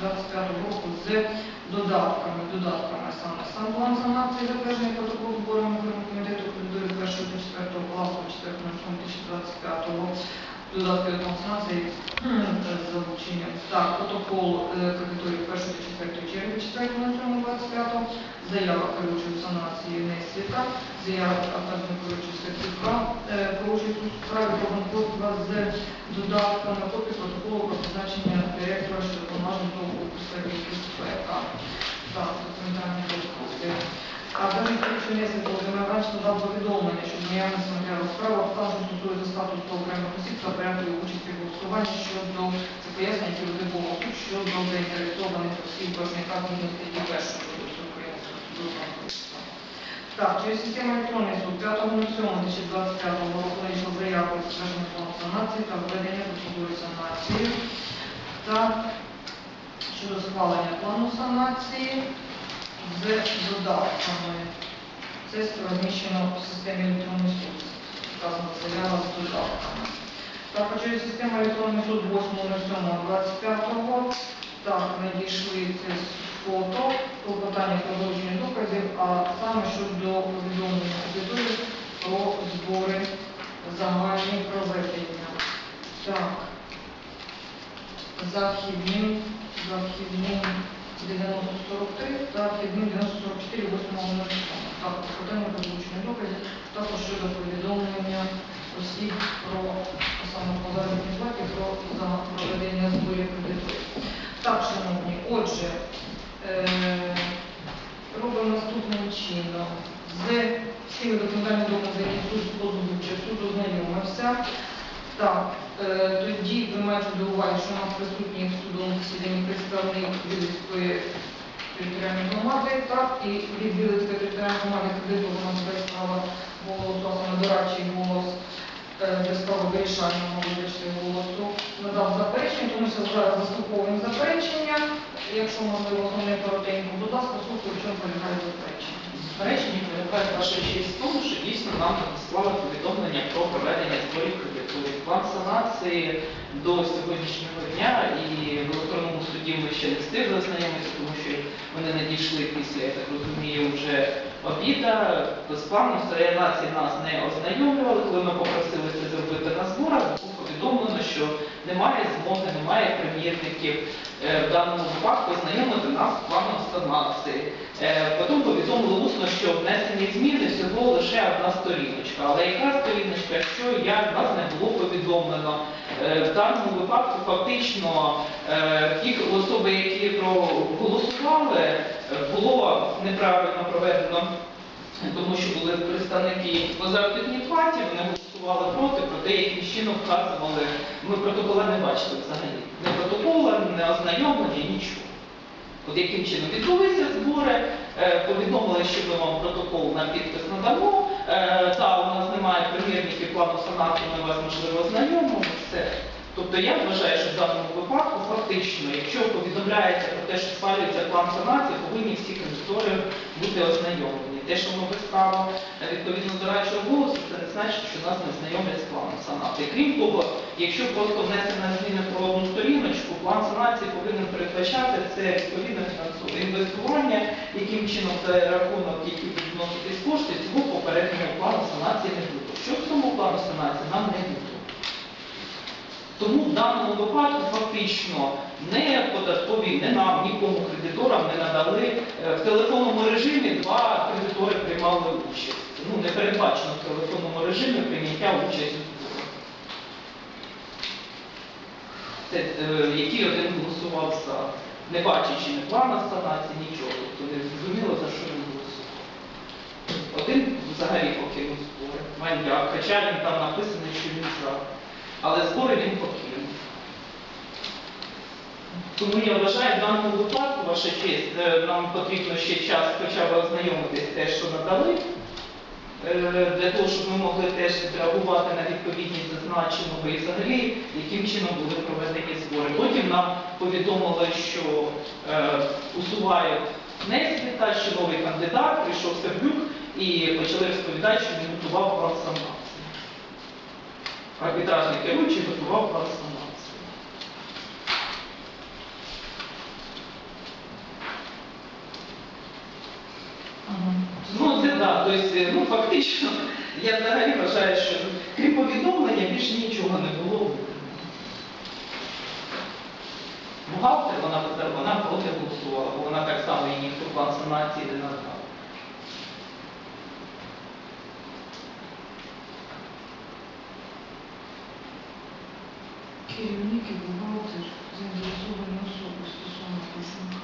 2025 року з додатками. Додатками саме сам план санації затверджений протокол окремого комітету кредиторів 1 та 4 класу 4 2025 Додатки до санації з залученням. Так, протокол е, кредиторів 1 та 4 червня 4 25 Заява керуючої санації Несвіта, заява Атадниковича Святюка, керуючої у справі про банкрутства з додатками копії протоколу про призначення директора щодо много дълго обсъдихте с това това документални дългове. Казвам, че не се подема раньше, това бъде нещо. Но явно съм вярвал справа, в тази структура за е статус по време на сипта, прямо да учи при голосование, ще от дол, за пояснение, че е по ще от дол да интересоване в си бързни казаните и вършите от украинското дружество. Да, че система електронния е суд, която националните ще 25 року надійшла е заява про затвердження плану санації та введення процедури санації. Так, щодо схвалення плану санації з додатками. Це розміщено в системі електронний суд. Вказана заява з додатками. Так, а через систему електронний суд 8.07.25 так, надійшли це фото, клопотання про долучення доказів, а саме щодо повідомлення кредиторів про збори загальні проведення. Так, західним, західним 9043 та західним 9044 8 Так, клопотання про долучення доказів, також щодо повідомлення осіб про саме по заробітній про за проведення зборів кредиторів. Так, шановні, отже, робимо наступним чином. З всіми документальними доказами, які суд озвучив, суд ознайомився. Так, тоді ви маєте до уваги, що у нас присутній в судовому засіданні представник Вілицької територіальної громади, так, і від Вілицької територіальної громади нас без голосу, а саме дорадчий голос е, без права вирішального вибачте голосу надав заперечення, тому що зараз заслуховуємо заперечення. Якщо можливо, не коротенько, будь ласка, слухаю, в чому полягає заперечення. Заперечення полягає ваша честь в тому, що дійсно нам надіслали повідомлення про проведення зборів кредиту, План санації до сьогоднішнього дня і в електронному суді ми ще не встигли ознайомитися, тому що вони надійшли після, я так розумію, вже обіда. З планом санації нас не ознайомлювали. Коли ми попросили це зробити на зборах, було повідомлено, що немає змоги, немає примірників е, в даному випадку ознайомити нас з планом санації. Е, Потім повідомили усно, що внесені зміни всього лише одна сторіночка. Але яка сторіночка, що як нас не було повідомлено. Даному випадку фактично е, ті особи, які проголосували, е, було неправильно проведено, тому що були представники заробітній платі, вони голосували проти, проте яким чином вказували, ми протокола не бачили взагалі. Не протокола, не ознайомлення, нічого. От яким чином відбулися збори, е, повідомили, що ми вам протокол на підпис надамо. Та у нас немає примірників плану санації, ми вас можливо ознайомимо. Все. Тобто я вважаю, що в даному випадку фактично, якщо повідомляється про те, що схвалюється план санації, повинні всі кредитори бути ознайомлені. Те, що ми без права е, відповідно до радчого голосу, це не значить, що нас не знайомлять з планом санації. Крім того, якщо просто внесена зміна про одну сторіночку, план санації повинен передбачати це відповідне фінансове інвестування, яким чином за рахунок, який будуть вноситись кошти, цього попереднього плану санації не буде. Що в цьому плану санації нам не буде. Тому в даному випадку фактично не податкові, не нам, нікому кредиторам не надали е, в телефонному режимі два кредитори приймали участь. Ну не передбачено в телефонному режимі прийняття участі. Це, е, який один голосував за, не бачачи ні плана санації, нічого. Тобто не зрозуміло, за що він голосував. Один взагалі покинув збори. Маньяк, хоча він там написано, що він за. Але збори він покинув. Тому я вважаю, в даному випадку, ваша честь, е, нам потрібно ще час хоча б ознайомитись те, що надали, е, для того, щоб ми могли теж відреагувати на відповідність зазначеного і взагалі, яким чином були проведені збори. Потім нам повідомили, що е, усувають Несвіта, що новий кандидат, прийшов Сердюк і почали розповідати, що він готував санації арбітражний керуючий готував план Ну, це да, тобто, ну, фактично, я взагалі вважаю, що крім повідомлення більше нічого не було. Бухгалтер, вона, вона проти голосувала, бо вона так само і ніхто план санації не надав. Керівник і бухгалтер заінтересовані особи стосовно пошука.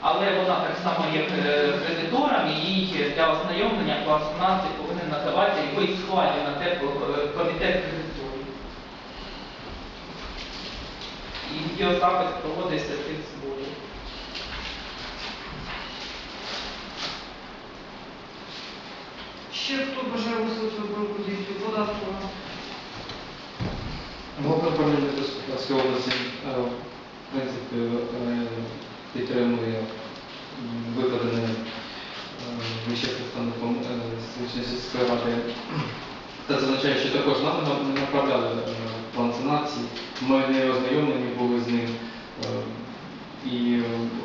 Але вона так само як е, кредиторам, і їй для ознайомлення план санації повинен надавати його і схвалює на те е, комітет кредиторів. І відеозапис проводиться цих зборів. Ще хто бажає висловити свою пропозицію? Податкова. Головне управління Трускавської області, в принципі, е, підтримує м, викладене е, вище представником е, сільської ради. Та зазначає, що також нам не направляли план санації, ми не ознайомлені були з ним. І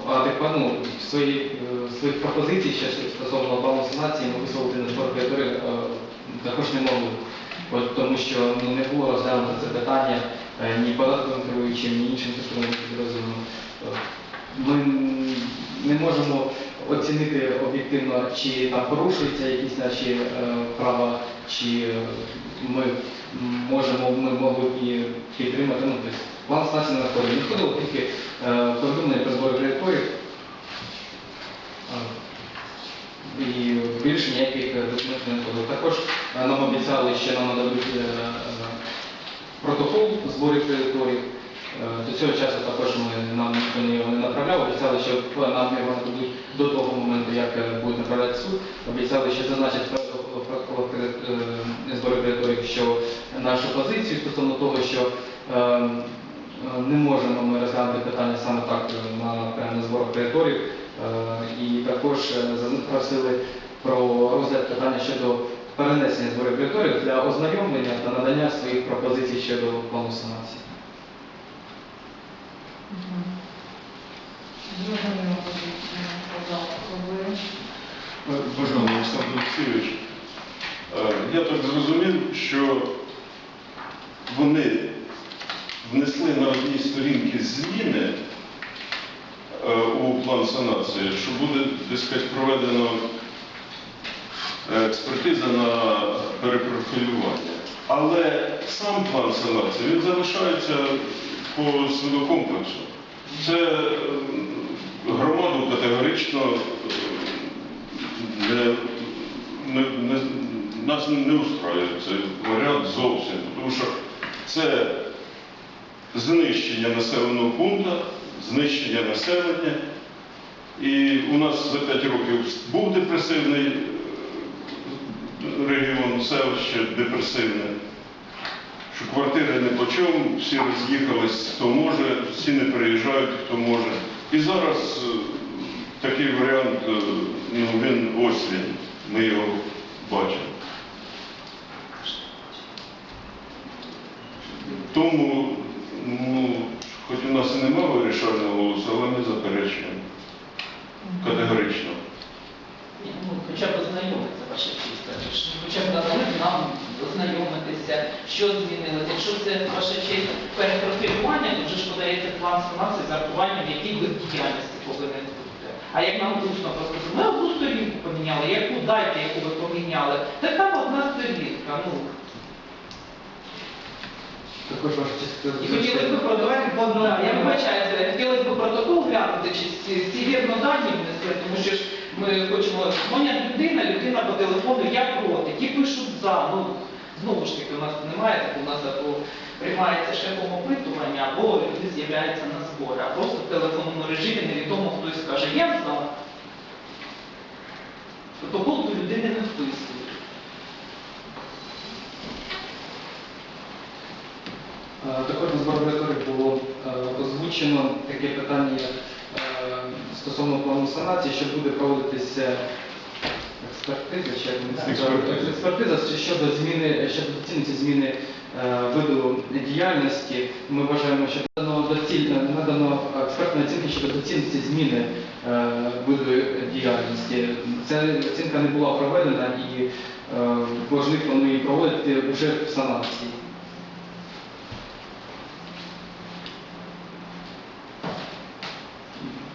адекватно ну, свої, своїх пропозицій ще стосовно плану ми висловити на е, також не могли. От тому що ну, не було розглянуто це питання е, ні податковим керуючим, ні іншим структурним підрозділом. Е, Ми не можемо оцінити об'єктивно, чи там порушуються якісь наші е, права, чи е, ми можемо, ми могли і підтримати. Ну, тобто, план станції не надходить. Не тільки е, повідомлення про збори кредиторів. І більше ніяких документів не було. Також е, нам обіцяли, що нам нададуть е, е, протокол зборів кредиторів. До цього часу також ми нам ніхто не направляв. Обіцяли, що нам його нададуть до того моменту, як буде направляти суд. Обіцяли, що зазначать е, зборів кредиторів, що нашу позицію стосовно того, що не можемо ми розглянути питання саме так на зборах кредиторів. Е, І також е, просили про розгляд питання щодо перенесення зборів кредиторів для ознайомлення та надання своїх пропозицій щодо плану санації. Позицію Олександр Олексійович, е, я так зрозумів, що вони внесли на одній сторінці зміни у план санації, що буде десь проведена е, експертиза на перепрофілювання. Але сам план санації він залишається по свинокомплексу. Це е, громаду категорично е, не, не, не, нас не устроює цей варіант зовсім, тому що це знищення населеного пункту, знищення населення. І у нас за 5 років був депресивний е, регіон, селище депресивне, що квартири не по чому, всі роз'їхались, хто може, всі не приїжджають, хто може. І зараз е, такий варіант, е, ну він ось він, ми його бачимо. Тому, ну, хоч у нас і немає вирішального голосу, але ми заперечуємо категорично. Ну, хоча б ознайомитися ваша честь, хоча б дали нам ознайомитися, що змінилося. Якщо це ваша честь перепрофілювання, то вже ж подається план санації з урахуванням, який вид діяльності повинен бути. А як нам усно просто ми одну сторінку поміняли, яку дайте, яку ви поміняли, так там одна сторінка. Ну, Також ваша честь і хотілося б продавати одному. Я вибачаюся, хотілося б протокол глянути, чи всі, всі вірно дані внесли, тому що ж ми хочемо, дзвонять людина, людина по телефону, я проти, ті пишуть за. Ну, знову ж таки, у нас немає, так у нас або приймається шляхом опитування, або люди з'являються на збори, а просто в телефонному режимі невідомо хтось скаже, я за. Протокол до людини не вписують. Також на кредиторів було е, озвучено таке питання е, стосовно плану санації, що буде проводитися експертиза, чи як вони це Експертиза. щодо зміни, щодо доцільності зміни е, виду діяльності. Ми вважаємо, що надано експертної оцінки щодо доцільності зміни е, виду діяльності. Ця оцінка не була проведена і е, планує проводити вже в санації.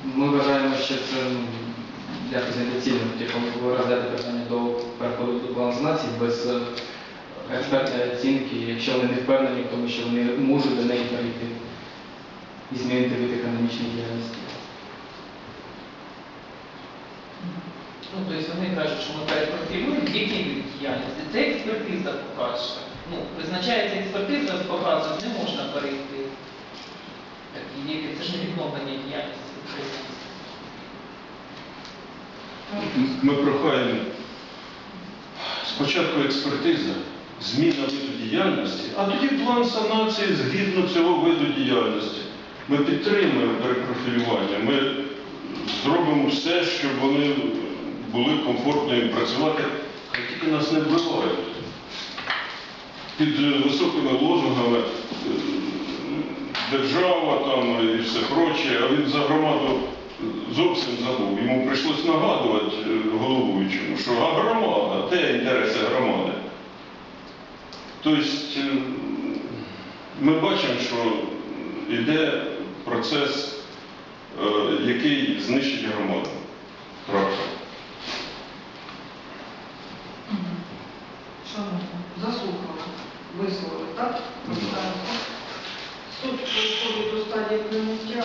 Ми вважаємо, що це якось недоцільно, типу, розглядати питання до переходу до плану санації без е, експертної оцінки, якщо вони не впевнені в тому, що вони можуть до неї перейти і змінити вид економічної діяльності. Ну, тобто вони кажуть, що ми перепрофілюємо вид діяльності. Це експертиза покаже. Ну, призначається експертиза, показує, не можна перейти. Так, і є- це ж не відновлення діяльності. Ми прохаємо спочатку експертиза, зміна виду діяльності, а тоді план санації згідно цього виду діяльності. Ми підтримуємо перепрофілювання, ми зробимо все, щоб вони були комфортно їм працювати, хай тільки нас не вбивають. Під високими лозунгами е, держава там і все проче, а він за громаду зовсім забув. Йому прийшлось нагадувати е, головуючому, що а громада, де інтереси громади. Тобто е, ми бачимо, що йде процес, е, який знищить громаду. Трактор. Шановні, заслухали, висловили, так? Суд переходить до стадії прийняття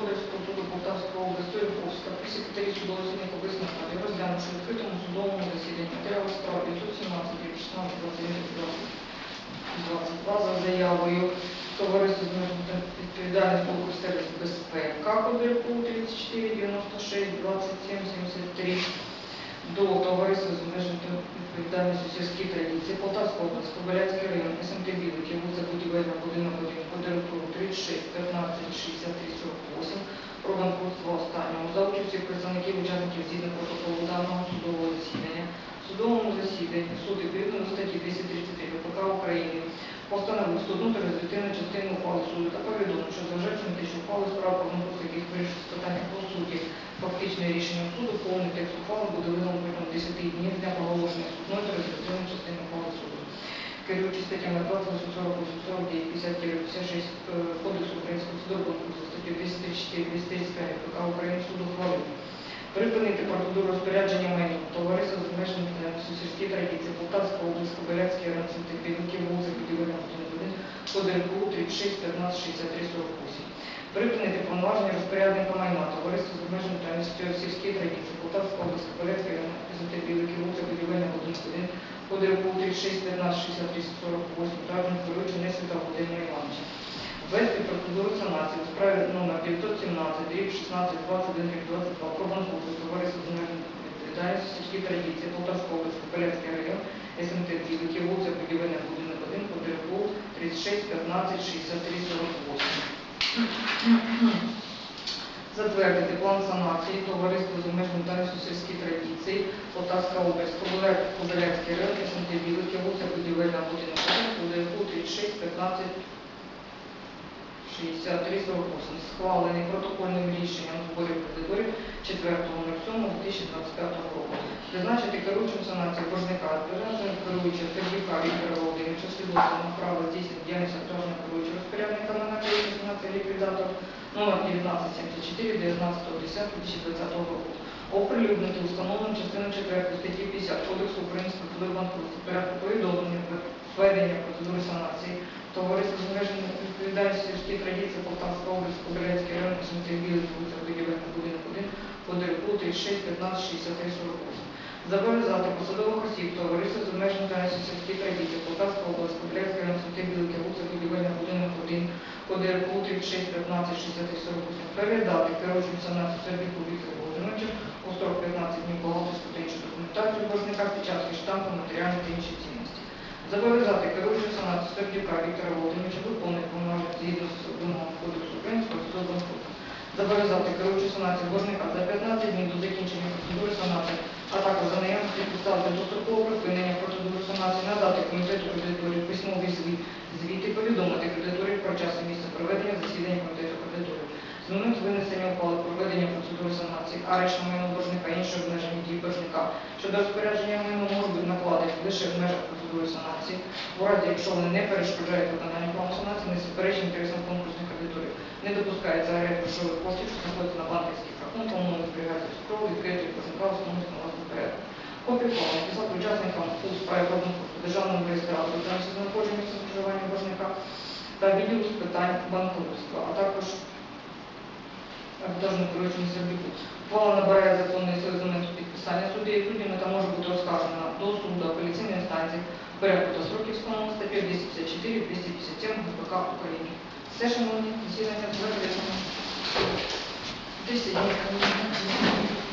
секретарі судового Побисна Ради, розглянувши в відкритому судовому засіданні матеріали справи 917, дріб 16, 22 за заявою товариства з межами відповідальність Полку сервіс безпека, КОДРПУ 34, 96, 27, 73 до товариства з обмеженою відповідальністю сільські традиції Полтавська область, Кобиляцький район, СМТ Білики, вулиця Будівельна, будинок 1, по директору 36, 15, 63, 48, про банкрутство останнього, за участі представників учасників згідно протоколу даного судового засідання. В судовому засіданні суд відповідно до статті 233 КПК України постановив суд внутрішньо частину ухвали суду та повідомив, що на те, що ухвали справ про конкурс, яких вирішується питання по суті, фактичне рішення суду, повний текст ухвали буде видано протягом 10 днів з дня проголошення судної та резолютивної частини ухвали суду. Керуючись статтями 28, 40, 49, 50, 56 е, Кодексу Українського судового конкурсу, статтю 234, 235 КПК України суду ухвалив. Припинити процедуру розпорядження майном товариства з обмеженими відповідальністю сільські традиції Полтавська область, Кобиляцький район, Сантепівки, вулиця Будівельна, будинок 1, код 36, 15, 63, 48. Припинити повноваження розпорядника майна товариства з обмеженою відповідальністю сільські традиції Полтавська область, Кобиляцький район, Сантепівки, вулиця Будівельна, будинок 1, код 36, 15, 63, 48, Травжин, Керуючий, Несвіта Володимира Івановича. Ввести процедуру санації у справі номер 917, дріб 16, 21, дріб 22, про банкрутство товариства з обмеженою відповідальністю сільські традиції Полтавська область, Кобиляцький район, СМТ Білики, вулиця Будівельна, будинок 1, код РКУ 36, 15, 63, 48. Затвердити план санації товариства з обмеженою відповідальністю сільські традиції Полтавська область, Кобиляцький район, СМТ Білики, вулиця Будівельна, будинок 1, код РКУ 36, 15, 6348, схвалений протокольним рішенням зборів кредиторів 4.07.2025 року. Призначити керуючим санацію боржника, державного керуючого Сергійка Віктора Володимировича свідоцтва на право здійснення діяльності актуального керуючого розпорядника на керуючого санації ліквідатор номер 1974 19.10.2020 року. Оприлюднити установлену частину 4 статті 50 Кодексу Українського банкрутства порядку повідомлення введення процедури санації Товариство з обмеженою відповідальністю сільські традиції Полтавська область, Кобиляцький район, СМТ Білий, вулиця Будівельна, будинок 1, по ДРКУ 36, 15, 63, 48. Зобов'язати посадових осіб товариства з обмеженою діяльністю сільських робітів Полтавська область, Кобиляцький район, Святий Білики, вулиця Будівельна, будинок 1, КДРПУ 36, 15, 60, 48, передати керуючим санацію Сербіку Віктору Володимировичу у строк 15 днів бухгалтерську та іншу документацію боржника, печатки, штампи, матеріальні та інші цінності. Зобов'язати керуючим санацію Сербіка Віктора Володимировича виконувати повноваження згідно з вимогами Кодексу з процедурним кодексом. Зобов'язати керуючу санацію боржника за 15 днів до закінчення процедури санації, а також за наявності підстав для припинення процедури санації надати комітету кредиторів письмовий звіт, звіт і повідомити кредиторів про час і місце проведення засідання комітету кредиторів. Змінити винесення ухвали проведення процедури санації, арешт майно боржника, інші обмежені дії боржника щодо розпорядження майно можуть накладені лише в межах процедури санації, у разі якщо вони не перешкоджають виконанню плану санації, не суперечать інтересам конкурсних кредиторів. Не допускається арешт грошових коштів, що знаходяться на банківських рахунках, умовно зберігається в строк, відкритий боржника в основному власний порядок. Копію плану написати учасникам у справі конкурсу державному реєстратору та місце знаходження місця проживання боржника та відділу з питань банкрутства, а також арбітражному керуючому сервіку. Ухвала набирає законний сили з моменту підписання суддею суддями та може бути розказана до суду апеляційної інстанції порядку та сроків встановлених статті 254 257 ГПК України. Все, шановні, засідання завершено. 10 днів